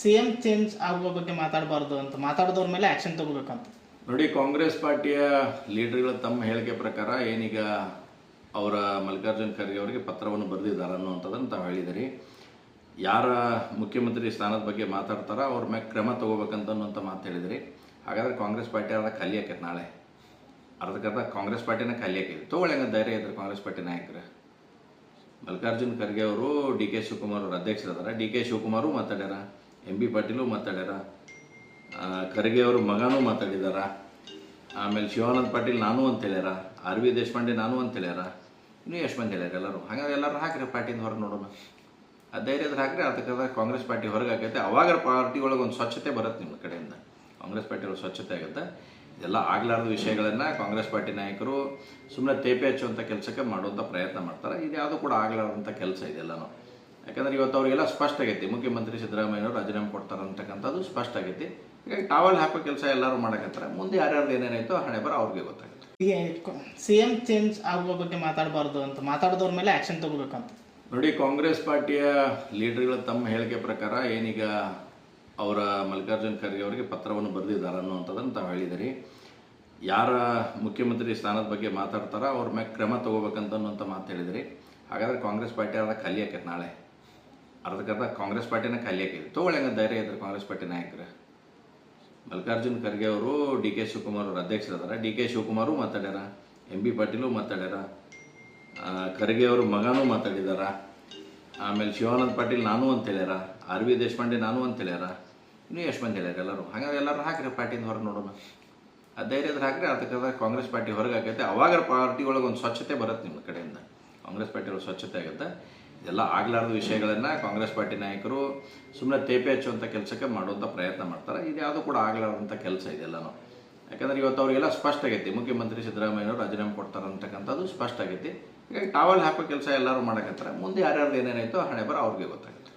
C M change ಆಗುವ ಬಗ್ಗೆ ಮಾತಾಡಬಾರ್ದು ಅಂತ. ಮಾತಾಡಿದವ್ರ ಮೇಲೆ ಆಕ್ಷನ್ ತಗೋಬೇಕಂತ. ನೋಡಿ, ಕಾಂಗ್ರೆಸ್ ಪಾರ್ಟಿಯ ಲೀಡರ್ಗಳ ತಮ್ಮ ಹೇಳಿಕೆ ಪ್ರಕಾರ ಏನೀಗ ಅವರ ಮಲ್ಲಿಕಾರ್ಜುನ್ ಖರ್ಗೆ ಅವರಿಗೆ ಪತ್ರವನ್ನು ಬರೆದಿದ್ದಾರೆ ಅನ್ನುವಂಥದ್ದನ್ನು ತಾವು ಹೇಳಿದಿರಿ. ಯಾರ ಮುಖ್ಯಮಂತ್ರಿ ಸ್ಥಾನದ ಬಗ್ಗೆ ಮಾತಾಡ್ತಾರೋ ಅವ್ರ ಮ್ಯಾಗ ಕ್ರಮ ತಗೋಬೇಕಂತ ಅನ್ನುವಂಥ ಮಾತು ಹೇಳಿದಿರಿ. ಹಾಗಾದ್ರೆ ಕಾಂಗ್ರೆಸ್ ಪಾರ್ಟಿ ಅರ್ಧ ಖಾಲಿ ನಾಳೆ. ಅರ್ಧಕ್ಕರ್ಧ ಕಾಂಗ್ರೆಸ್ ಪಾರ್ಟಿನ ಖಾಲಿ ಆಕೈತಿ ತಗೊಳ್ಳಿ ಹಂಗೆ ಧೈರ್ಯ ಇದ್ರೆ ಕಾಂಗ್ರೆಸ್ ಪಾರ್ಟಿ ನಾಯಕರು. ಮಲ್ಲಿಕಾರ್ಜುನ್ ಖರ್ಗೆ ಅವರು ಡಿ ಕೆ ಶಿವಕುಮಾರ್ ಅವರು ಅಧ್ಯಕ್ಷರಿದ್ದಾರೆ ಡಿ ಕೆ ಶಿವಕುಮಾರು ಮಾತಾಡ್ಯಾರ. ಎಂ ಬಿ ಪಾಟೀಲು ಮಾತಾಡ್ಯಾರ. ಖರ್ಗೆ ಅವರು ಮಗನೂ ಮಾತಾಡಿದಾರ. ಆಮೇಲೆ ಶಿವಾನಂದ್ ಪಾಟೀಲ್ ನಾನು ಅಂತ ಹೇಳ್ಯಾರ. ಆರ್ ವಿ ದೇಶಪಾಂಡೆ ನಾನು ಅಂತ ಹೇಳ್ಯಾರ. ಇನ್ನೂ ಎಷ್ಟು ಮಂದಿ ಹೇಳ್ಯಾರ ಎಲ್ಲರೂ. ಹಾಗಾದ್ರೆ ಎಲ್ಲರೂ ಹಾಕ್ರಿ ಪಾರ್ಟಿಯಿಂದ ಹೊರಗೆ ನೋಡೋಣ. ಆ ಧೈರ್ಯದ್ರೆ ಹಾಕ್ರಿ ಅದಕ್ಕೆ ಕಾಂಗ್ರೆಸ್ ಪಾರ್ಟಿ ಹೊರಗೆ ಆಗೈತೆ ಅವಾಗ ಪಾರ್ಟಿ ಒಳಗೆ ಒಂದು ಸ್ವಚ್ಛತೆ ಬರುತ್ತೆ ನಿಮ್ಮ ಕಡೆಯಿಂದ. ಕಾಂಗ್ರೆಸ್ ಪಾರ್ಟಿ ಒಳಗೆ ಸ್ವಚ್ಛತೆ ಆಗುತ್ತೆ. ಎಲ್ಲ ಆಗ್ಲಾರ್ದ ವಿಷಯಗಳನ್ನು ಕಾಂಗ್ರೆಸ್ ಪಾರ್ಟಿ ನಾಯಕರು ಸುಮ್ಮನೆ ತೇಪೆ ಹಚ್ಚುವಂಥ ಕೆಲಸಕ್ಕೆ ಮಾಡುವಂಥ ಪ್ರಯತ್ನ ಮಾಡ್ತಾರೆ. ಇದು ಯಾವುದೂ ಕೂಡ ಆಗ್ಲಾರ್ದಂಥ ಕೆಲಸ ಇದೆಲ್ಲನೂ ಯಾಕಂದ್ರೆ ಇವತ್ತು ಅವರಿಗೆಲ್ಲ ಸ್ಪಷ್ಟ ಆಗೈತಿ. ಮುಖ್ಯಮಂತ್ರಿ ಸಿದ್ದರಾಮಯ್ಯವರು ರಾಜೀನಾಮೆ ಕೊಡ್ತಾರೆ ಅಂತಕ್ಕಂಥದ್ದು ಸ್ಪಷ್ಟ ಆಗೈತಿ. ಹೀಗಾಗಿ ಟಾವಲ್ ಹಾಕೋ ಕೆಲಸ ಎಲ್ಲರೂ ಮಾಡಕತ್ತಾರೆ. ಮುಂದೆ ಯಾರ್ಯಾರ್ದು ಏನೇನಾಯ್ತು ಹಣೆ ಬರ ಅವ್ರಿಗೆ ಗೊತ್ತಾಗುತ್ತೆ. ಸಿ ಎಂ ಚೇಂಜ್ ಆಗುವ ಬಗ್ಗೆ ಮಾತಾಡಬಾರ್ದು ಅಂತ. ಮಾತಾಡಿದವ್ರ ಮೇಲೆ ಆಕ್ಷನ್ ತಗೋಬೇಕಂತ. ನೋಡಿ ಕಾಂಗ್ರೆಸ್ ಪಾರ್ಟಿಯ ಲೀಡರ್ಗಳ ತಮ್ಮ ಹೇಳಿಕೆ ಪ್ರಕಾರ ಏನೀಗ ಅವರ ಮಲ್ಲಿಕಾರ್ಜುನ್ ಖರ್ಗೆ ಅವರಿಗೆ ಪತ್ರವನ್ನು ಬರೆದಿದ್ದಾರೆ ಅನ್ನುವಂಥದ್ದನ್ನು ತಾವು ಹೇಳಿದಿರಿ. ಯಾರ ಮುಖ್ಯಮಂತ್ರಿ ಸ್ಥಾನದ ಬಗ್ಗೆ ಮಾತಾಡ್ತಾರೋ ಅವ್ರ ಮ್ಯಾಗ ಕ್ರಮ ತಗೋಬೇಕಂತ ಅನ್ನುವಂಥ ಮಾತು ಹೇಳಿದ್ರಿ. ಹಾಗಾದ್ರೆ ಕಾಂಗ್ರೆಸ್ ಪಾರ್ಟಿ ಅರ್ಧ ಖಾಲಿ ಆಕೈತೆ ನಾಳೆ. ಅರ್ಧಕ್ಕರ್ಧ ಕಾಂಗ್ರೆಸ್ ಪಾರ್ಟಿನ ಖಾಲಿ ಆಕೈತಿ. ತೊಗೊಳ್ಳಿ ಹಂಗೆ ಧೈರ್ಯ ಇದ್ರೆ ಕಾಂಗ್ರೆಸ್ ಪಾರ್ಟಿ ನಾಯಕರು. ಮಲ್ಲಿಕಾರ್ಜುನ್ ಖರ್ಗೆ ಅವರು ಡಿ ಕೆ ಶಿವಕುಮಾರ್ ಅವರು ಅಧ್ಯಕ್ಷರದಾರ. ಡಿ ಕೆ ಶಿವಕುಮಾರು ಮಾತಾಡ್ಯಾರ. ಎಂ ಬಿ ಪಾಟೀಲು ಮಾತಾಡ್ಯಾರ. ಖರ್ಗೆ ಅವರು ಮಗನೂ ಮಾತಾಡಿದಾರ. ಆಮೇಲೆ ಶಿವಾನಂದ ಪಾಟೀಲ್ ನಾನು ಅಂತ ಹೇಳ್ಯಾರ. ಆರ್ ವಿ ದೇಶಪಾಂಡೆ ನಾನು ಅಂತ ಹೇಳ್ಯಾರ. ಇನ್ನೂ ಎಷ್ಟು ಹೇಳ್ಯಾರ ಎಲ್ಲರೂ. ಹಾಗಾದ್ರೆ ಎಲ್ಲರೂ ಹಾಕ್ರಿ ಪಾರ್ಟಿಯಿಂದ ಹೊರಗೆ ನೋಡೋಣ. ಆ ಧೈರ್ಯ ಹಾಕಿದ್ರೆ ಅದಕ್ಕೆ ಕಾಂಗ್ರೆಸ್ ಪಾರ್ಟಿ ಹೊರಗೆ ಅವಾಗ ಪಾರ್ಟಿ ಒಳಗೆ ಒಂದು ಸ್ವಚ್ಛತೆ ಬರುತ್ತೆ ನಿಮ್ಮ ಕಡೆಯಿಂದ. ಕಾಂಗ್ರೆಸ್ ಪಾರ್ಟಿ ಒಳಗೆ ಸ್ವಚ್ಛತೆ ಆಗುತ್ತೆ. ಇದೆಲ್ಲ ಆಗ್ಲಾರ್ದ ವಿಷಯಗಳನ್ನು ಕಾಂಗ್ರೆಸ್ ಪಾರ್ಟಿ ನಾಯಕರು ಸುಮ್ಮನೆ ತೇಪೆ ಹಚ್ಚುವಂಥ ಕೆಲಸಕ್ಕೆ ಮಾಡುವಂಥ ಪ್ರಯತ್ನ ಮಾಡ್ತಾರೆ. ಇದು ಯಾವುದೂ ಕೂಡ ಆಗ್ಲಾರ್ದಂಥ ಕೆಲಸ ಇದೆಲ್ಲನೂ ಯಾಕಂದ್ರೆ ಇವತ್ತು ಅವರಿಗೆಲ್ಲ ಸ್ಪಷ್ಟ ಆಗೈತಿ. ಮುಖ್ಯಮಂತ್ರಿ ಸಿದ್ದರಾಮಯ್ಯನವರು ರಾಜೀನಾಮೆ ಕೊಡ್ತಾರೆ ಅಂತಕ್ಕಂಥದ್ದು ಸ್ಪಷ್ಟ ಆಗೈತಿ. ಹೀಗಾಗಿ ಟಾವಲ್ ಹಾಕೋ ಕೆಲಸ ಎಲ್ಲರೂ ಮಾಡಕತ್ತಾರೆ. ಮುಂದೆ ಯಾರ್ಯಾರ್ದು ಏನೇನಾಯ್ತು ಹಣೆ ಬರ ಅವ್ರಿಗೆ ಗೊತ್ತಾಗುತ್ತೆ.